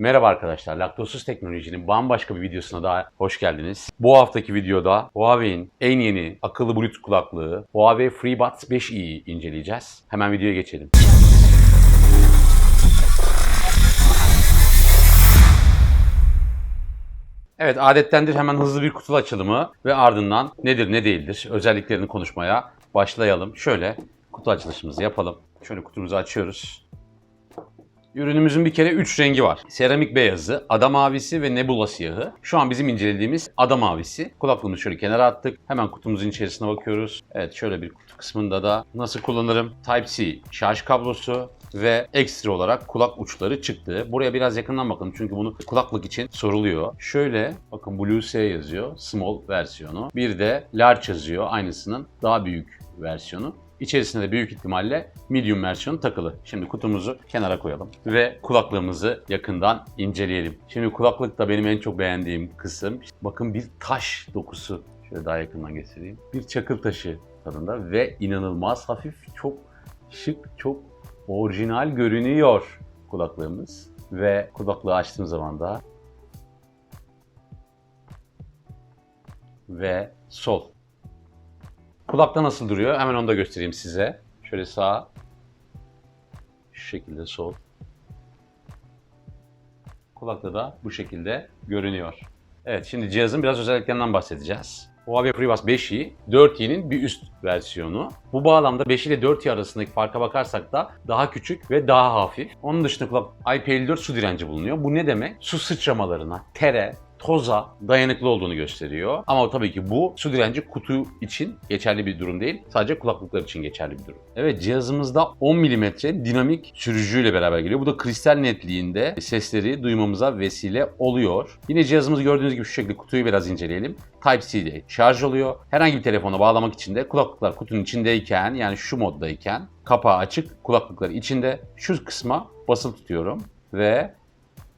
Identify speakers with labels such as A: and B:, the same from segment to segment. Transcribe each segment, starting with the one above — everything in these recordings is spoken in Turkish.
A: Merhaba arkadaşlar, Laktozsuz Teknoloji'nin bambaşka bir videosuna daha hoş geldiniz. Bu haftaki videoda Huawei'in en yeni akıllı Bluetooth kulaklığı Huawei FreeBuds 5i'yi inceleyeceğiz. Hemen videoya geçelim. Evet adettendir hemen hızlı bir kutu açılımı ve ardından nedir ne değildir özelliklerini konuşmaya başlayalım. Şöyle kutu açılışımızı yapalım. Şöyle kutumuzu açıyoruz. Ürünümüzün bir kere 3 rengi var. Seramik beyazı, ada mavisi ve nebula siyahı. Şu an bizim incelediğimiz ada mavisi. Kulaklığımızı şöyle kenara attık. Hemen kutumuzun içerisine bakıyoruz. Evet şöyle bir kutu kısmında da nasıl kullanırım? Type-C şarj kablosu ve ekstra olarak kulak uçları çıktı. Buraya biraz yakından bakalım çünkü bunu kulaklık için soruluyor. Şöyle bakın Blue C yazıyor. Small versiyonu. Bir de Large yazıyor aynısının daha büyük versiyonu. İçerisinde de büyük ihtimalle medium versiyonu takılı. Şimdi kutumuzu kenara koyalım ve kulaklığımızı yakından inceleyelim. Şimdi kulaklık da benim en çok beğendiğim kısım. Bakın bir taş dokusu. Şöyle daha yakından göstereyim. Bir çakıl taşı tadında ve inanılmaz hafif, çok şık, çok orijinal görünüyor kulaklığımız. Ve kulaklığı açtığım zaman da ve sol. Kulakta nasıl duruyor? Hemen onu da göstereyim size. Şöyle sağ. Şu şekilde sol. Kulakta da bu şekilde görünüyor. Evet şimdi cihazın biraz özelliklerinden bahsedeceğiz. Huawei FreeBuds 5i 4i'nin bir üst versiyonu. Bu bağlamda 5 ile 4i arasındaki farka bakarsak da daha küçük ve daha hafif. Onun dışında kulak IP54 su direnci bulunuyor. Bu ne demek? Su sıçramalarına, tere, toza dayanıklı olduğunu gösteriyor. Ama tabii ki bu su direnci kutu için geçerli bir durum değil. Sadece kulaklıklar için geçerli bir durum. Evet cihazımızda 10 mm dinamik sürücüyle beraber geliyor. Bu da kristal netliğinde sesleri duymamıza vesile oluyor. Yine cihazımız gördüğünüz gibi şu şekilde kutuyu biraz inceleyelim. Type-C ile şarj oluyor. Herhangi bir telefona bağlamak için de kulaklıklar kutunun içindeyken yani şu moddayken kapağı açık kulaklıklar içinde şu kısma basılı tutuyorum ve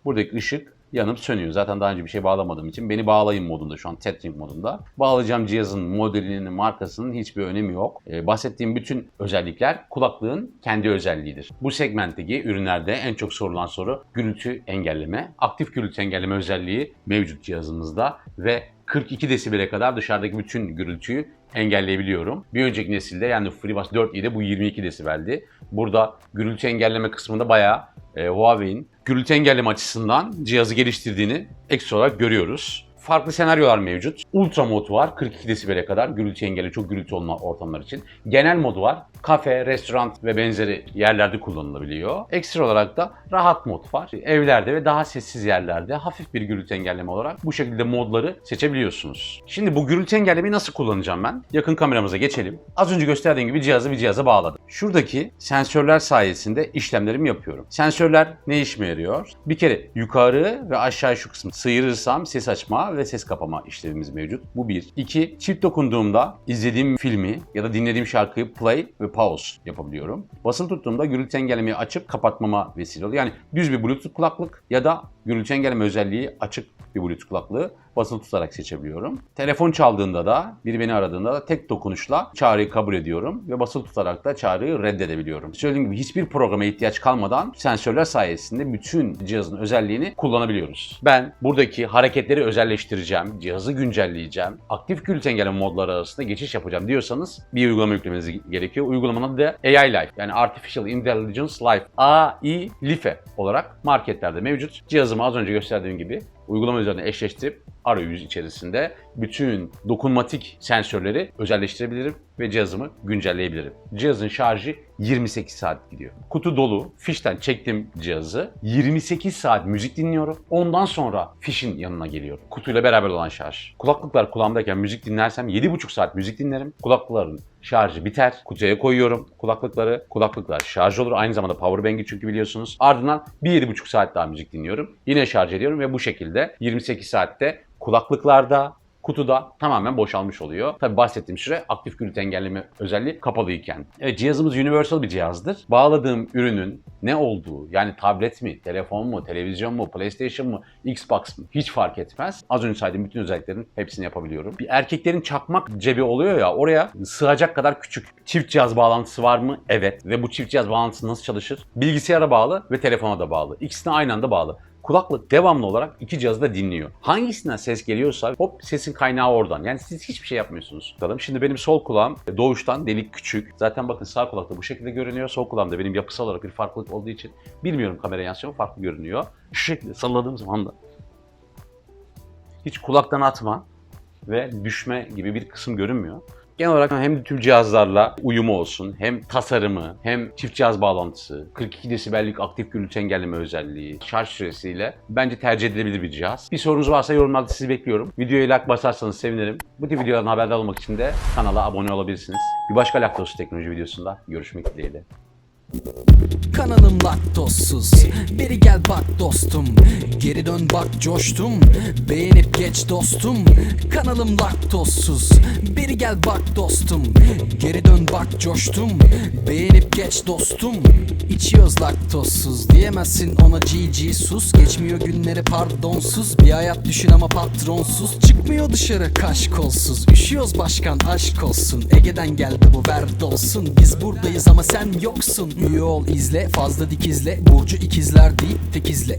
A: buradaki ışık yanıp sönüyor. Zaten daha önce bir şey bağlamadığım için beni bağlayın modunda şu an tethering modunda. Bağlayacağım cihazın modelinin, markasının hiçbir önemi yok. Ee, bahsettiğim bütün özellikler kulaklığın kendi özelliğidir. Bu segmentteki ürünlerde en çok sorulan soru gürültü engelleme. Aktif gürültü engelleme özelliği mevcut cihazımızda ve 42 desibele kadar dışarıdaki bütün gürültüyü engelleyebiliyorum. Bir önceki nesilde yani FreeBuds 4i'de bu 22 desibeldi. Burada gürültü engelleme kısmında bayağı e, Huawei'in gürültü engelleme açısından cihazı geliştirdiğini ekstra olarak görüyoruz. Farklı senaryolar mevcut. Ultra mod var 42 desibele kadar gürültü engelli çok gürültü olma ortamlar için. Genel modu var. Kafe, restoran ve benzeri yerlerde kullanılabiliyor. Ekstra olarak da rahat mod var. Evlerde ve daha sessiz yerlerde hafif bir gürültü engelleme olarak bu şekilde modları seçebiliyorsunuz. Şimdi bu gürültü engellemeyi nasıl kullanacağım ben? Yakın kameramıza geçelim. Az önce gösterdiğim gibi cihazı bir cihaza bağladım. Şuradaki sensörler sayesinde işlemlerimi yapıyorum. Sensörler ne işime yarıyor? Bir kere yukarı ve aşağı şu kısmı sıyırırsam ses açma ve ses kapama işlevimiz mevcut. Bu bir. İki, çift dokunduğumda izlediğim filmi ya da dinlediğim şarkıyı play ve pause yapabiliyorum. Basılı tuttuğumda gürültü engellemeyi açıp kapatmama vesile oluyor. Yani düz bir bluetooth kulaklık ya da gürültü engelleme özelliği açık bir bluetooth kulaklığı basılı tutarak seçebiliyorum. Telefon çaldığında da, biri beni aradığında da tek dokunuşla çağrıyı kabul ediyorum ve basılı tutarak da çağrıyı reddedebiliyorum. Söylediğim gibi hiçbir programa ihtiyaç kalmadan sensörler sayesinde bütün cihazın özelliğini kullanabiliyoruz. Ben buradaki hareketleri özelleştireceğim, cihazı güncelleyeceğim, aktif gürültü engelleme modları arasında geçiş yapacağım diyorsanız bir uygulama yüklemeniz gerekiyor. Uygulamanın adı da AI Life yani Artificial Intelligence Life AI Life olarak marketlerde mevcut. Cihazımı az önce gösterdiğim gibi uygulama üzerine eşleştirip arayüz içerisinde bütün dokunmatik sensörleri özelleştirebilirim ve cihazımı güncelleyebilirim. Cihazın şarjı 28 saat gidiyor. Kutu dolu. Fişten çektim cihazı. 28 saat müzik dinliyorum. Ondan sonra fişin yanına geliyorum. Kutuyla beraber olan şarj. Kulaklıklar kulağımdayken müzik dinlersem 7,5 saat müzik dinlerim. Kulaklıkların şarjı biter. Kutuya koyuyorum kulaklıkları. Kulaklıklar şarj olur. Aynı zamanda powerbank'i çünkü biliyorsunuz. Ardından bir 7,5 saat daha müzik dinliyorum. Yine şarj ediyorum ve bu şekilde 28 saatte kulaklıklarda kutuda tamamen boşalmış oluyor. Tabi bahsettiğim süre aktif gürültü engelleme özelliği kapalıyken. Evet cihazımız universal bir cihazdır. Bağladığım ürünün ne olduğu yani tablet mi, telefon mu, televizyon mu, PlayStation mu, Xbox mı hiç fark etmez. Az önce saydığım bütün özelliklerin hepsini yapabiliyorum. Bir erkeklerin çakmak cebi oluyor ya oraya sığacak kadar küçük. Çift cihaz bağlantısı var mı? Evet. Ve bu çift cihaz bağlantısı nasıl çalışır? Bilgisayara bağlı ve telefona da bağlı. İkisine aynı anda bağlı. Kulaklık devamlı olarak iki cihazı da dinliyor. Hangisinden ses geliyorsa hop sesin kaynağı oradan. Yani siz hiçbir şey yapmıyorsunuz. Bakalım şimdi benim sol kulağım doğuştan delik küçük. Zaten bakın sağ kulakta bu şekilde görünüyor. Sol kulağımda benim yapısal olarak bir farklılık olduğu için bilmiyorum kamera yansıyor mu farklı görünüyor. Şu şekilde salladığım zaman da hiç kulaktan atma ve düşme gibi bir kısım görünmüyor. Genel olarak hem tüm cihazlarla uyumu olsun, hem tasarımı, hem çift cihaz bağlantısı, 42 desibellik aktif gürültü engelleme özelliği, şarj süresiyle bence tercih edilebilir bir cihaz. Bir sorunuz varsa yorumlarda sizi bekliyorum. Videoya like basarsanız sevinirim. Bu tip videolardan haberdar olmak için de kanala abone olabilirsiniz. Bir başka Laktosuz Teknoloji videosunda görüşmek dileğiyle.
B: Kanalım laktozsuz. Beri gel bak dostum. Geri dön bak coştum. Beğenip geç dostum. Kanalım laktozsuz. Beri gel bak dostum. Geri dön bak coştum. Beğenip geç dostum. İçiyoruz laktozsuz Diyemezsin ona GG sus. Geçmiyor günleri pardonsuz. Bir hayat düşün ama patronsuz. Çıkmıyor dışarı kaş kolsuz Üşüyoruz başkan aşk olsun. Ege'den geldi bu ver olsun Biz buradayız ama sen yoksun Üye ol izle. Fazla dikizle Burcu ikizler değil tekizle